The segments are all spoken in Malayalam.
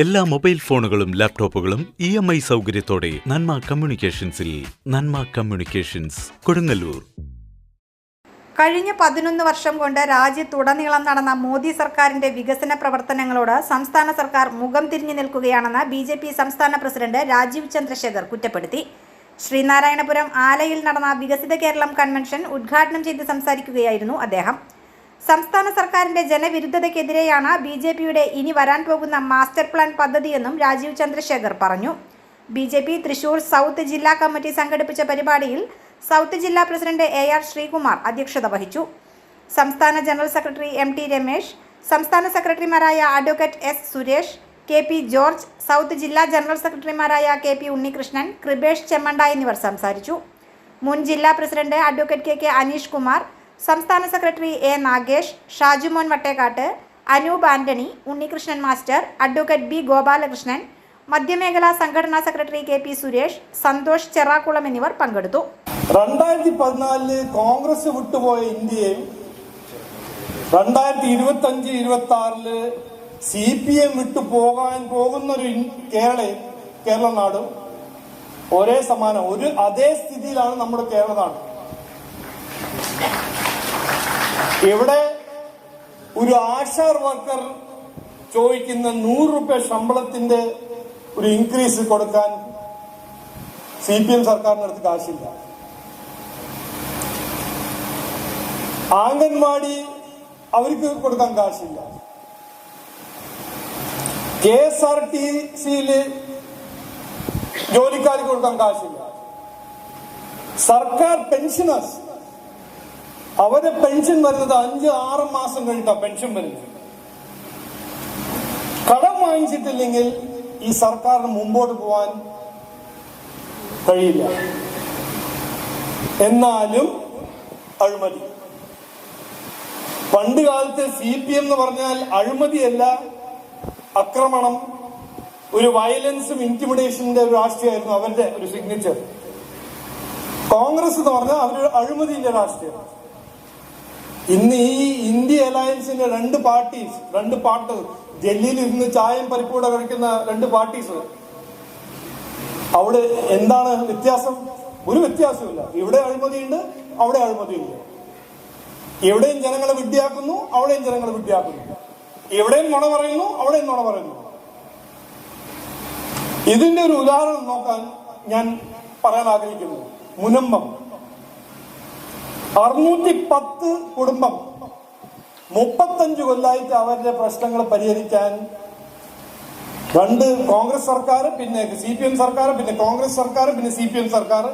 എല്ലാ മൊബൈൽ ഫോണുകളും ലാപ്ടോപ്പുകളും ഇ എം ഐ സൗകര്യത്തോടെ നന്മ കമ്മ്യൂണിക്കേഷൻസിൽ നന്മ കമ്മ്യൂണിക്കേഷൻസ് കൊടുങ്ങല്ലൂർ. കഴിഞ്ഞ പതിനൊന്ന് വർഷം കൊണ്ട് രാജ്യത്തുടനീളം നടന്ന മോദി സർക്കാരിന്റെ വികസന പ്രവർത്തനങ്ങളോട് സംസ്ഥാന സർക്കാർ മുഖം തിരിഞ്ഞു നിൽക്കുകയാണെന്ന് ബി ജെ പി സംസ്ഥാന പ്രസിഡന്റ് രാജീവ് ചന്ദ്രശേഖർ കുറ്റപ്പെടുത്തി. ശ്രീനാരായണപുരം ആലയിൽ നടന്ന വികസിത കേരളം കൺവെൻഷൻ ഉദ്ഘാടനം ചെയ്ത് സംസാരിക്കുകയായിരുന്നു അദ്ദേഹം. സംസ്ഥാന സർക്കാരിന്റെ ജനവിരുദ്ധതയ്ക്കെതിരെയാണ് ബി ജെ പിയുടെ ഇനി വരാൻ പോകുന്ന മാസ്റ്റർ പ്ലാൻ പദ്ധതിയെന്നും രാജീവ് ചന്ദ്രശേഖർ പറഞ്ഞു. B J P Thrissur south ജില്ലാ കമ്മിറ്റി സംഘടിപ്പിച്ച പരിപാടിയിൽ സൗത്ത് ജില്ലാ പ്രസിഡന്റ് എ ആർ ശ്രീകുമാർ അധ്യക്ഷത വഹിച്ചു. സംസ്ഥാന general secretary M T Ramesh സംസ്ഥാന സെക്രട്ടറിമാരായ advocate S Suresh K P George south ജില്ലാ ജനറൽ സെക്രട്ടറിമാരായ കെ പി ഉണ്ണികൃഷ്ണൻ കൃപേഷ് ചെമ്മണ്ട എന്നിവർ സംസാരിച്ചു. മുൻ ജില്ലാ president advocate K K Aneesh Kumar സംസ്ഥാന secretary A Nagesh Shajumon Vattekkatt Anoop Antony Unnikrishnan master advocate B Gopalakrishnan മധ്യമേഖലാ സംഘടനാ secretary K P Suresh Santhosh Cherakkulam എന്നിവർ പങ്കെടുത്തു. രണ്ടായിരത്തി പതിനാലിൽ കോൺഗ്രസ് വിട്ടുപോയ ഇന്ത്യയും രണ്ടായിരത്തി ഇരുപത്തി അഞ്ച് ഇരുപത്തി ആറിൽ സി പി എം വിട്ടു പോകാൻ പോകുന്ന ഒരു ഇൻ- കേരളയും കേരള നാടും ഒരേ സമാനം ഒരു അതേ സ്ഥിതിയിലാണ് നമ്മുടെ കേരള നാട്. ഇവിടെ ഒരു ആശാ വർക്കർ ചോദിക്കുന്ന നൂറ് റുപ്യ ശമ്പളത്തിന്റെ ഒരു ഇൻക്രീസ് കൊടുക്കാൻ സി പി എം സർക്കാരിനടുത്ത് കാശില്ല. ആംഗൻവാടി അവർക്ക് കൊടുക്കാൻ കാശില്ല. കെ എസ് ആർ ടി സിയിൽ ജോലിക്കാർക്ക് കൊടുക്കാൻ കാശില്ല. സർക്കാർ പെൻഷനേഴ്സ് അവരെ പെൻഷൻ വരുന്നത് അഞ്ച് ആറ് മാസം കഴിഞ്ഞിട്ടാ പെൻഷൻ വരുന്നത്. കടം വാങ്ങിച്ചിട്ടില്ലെങ്കിൽ ഈ സർക്കാരിന് മുമ്പോട്ട് പോവാൻ കഴിയില്ല. എന്നാലും അഴിമതി. പണ്ട് കാലത്ത് സി പി എം എന്ന് പറഞ്ഞാൽ അഴിമതിയല്ല ആക്രമണം ഒരു വയലൻസും ഇന്റിമിഡേഷന്റെ ഒരു രാഷ്ട്രീയമായിരുന്നു അവരുടെ ഒരു സിഗ്നേച്ചർ കോൺഗ്രസ് എന്ന് പറഞ്ഞാൽ അവരുടെ അഴിമതിന്റെ രാഷ്ട്രീയം ഇന്ന് ഈ ഇന്ത്യ അലയൻസിന്റെ രണ്ട് പാർട്ടീസ് രണ്ട് പാർട്ട് ഡൽഹിയിൽ ഇരുന്ന് ചായം പരിപ്പൂടെ കഴിക്കുന്ന രണ്ട് പാർട്ടീസ്. അവിടെ എന്താണ് വ്യത്യാസം? ഒരു വ്യത്യാസമില്ല ഇവിടെ അഴിമതിയുണ്ട് അവിടെ അഴിമതിയുണ്ട്. എവിടെയും ജനങ്ങളെ വിഡ്ഢിയാക്കുന്നു അവിടെയും ജനങ്ങളെ വിഡ്ഢിയാക്കുന്നു. എവിടെയും നുണ പറയുന്നു അവിടെയും നുണ പറയുന്നു. ഇതിന്റെ ഒരു ഉദാഹരണം നോക്കാൻ ഞാൻ പറയാൻ ആഗ്രഹിക്കുന്നു. മുനമ്പം. അറുന്നൂറ്റി പത്ത് കുടുംബം. മുപ്പത്തഞ്ച് കൊല്ലായിട്ട് അവരുടെ പ്രശ്നങ്ങൾ പരിഹരിക്കാൻ രണ്ട് കോൺഗ്രസ് സർക്കാർ പിന്നെ സി പി എം സർക്കാർ പിന്നെ കോൺഗ്രസ് സർക്കാർ പിന്നെ സി പി എം സർക്കാർ.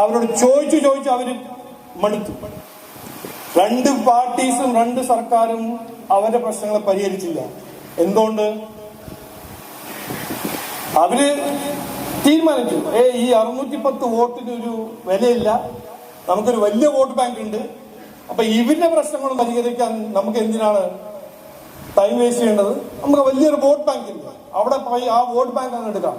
അവരോട് ചോദിച്ചു ചോദിച്ചു അവർ മടുത്തു. രണ്ട് പാർട്ടീസും രണ്ട് സർക്കാരും അവരുടെ പ്രശ്നങ്ങൾ പരിഹരിച്ചില്ല. എന്തുകൊണ്ട്? അവർ തീരുമാനിച്ചു. ഏ ഈ അറുന്നൂറ്റി പത്ത് വോട്ടിന് ഒരു വിലയില്ല. നമുക്കൊരു വലിയ വോട്ട് ബാങ്ക് ഉണ്ട്. അപ്പൊ ഇവന്റെ പ്രശ്നങ്ങൾ പരിഹരിക്കാൻ നമുക്ക് എന്തിനാണ് ടൈം വേസ്റ്റ് ചെയ്യേണ്ടത്? നമുക്ക് വലിയൊരു വോട്ട് ബാങ്ക് ഉണ്ട് അവിടെ പോയി ആ വോട്ട് ബാങ്ക് അങ്ങ് എടുക്കാം.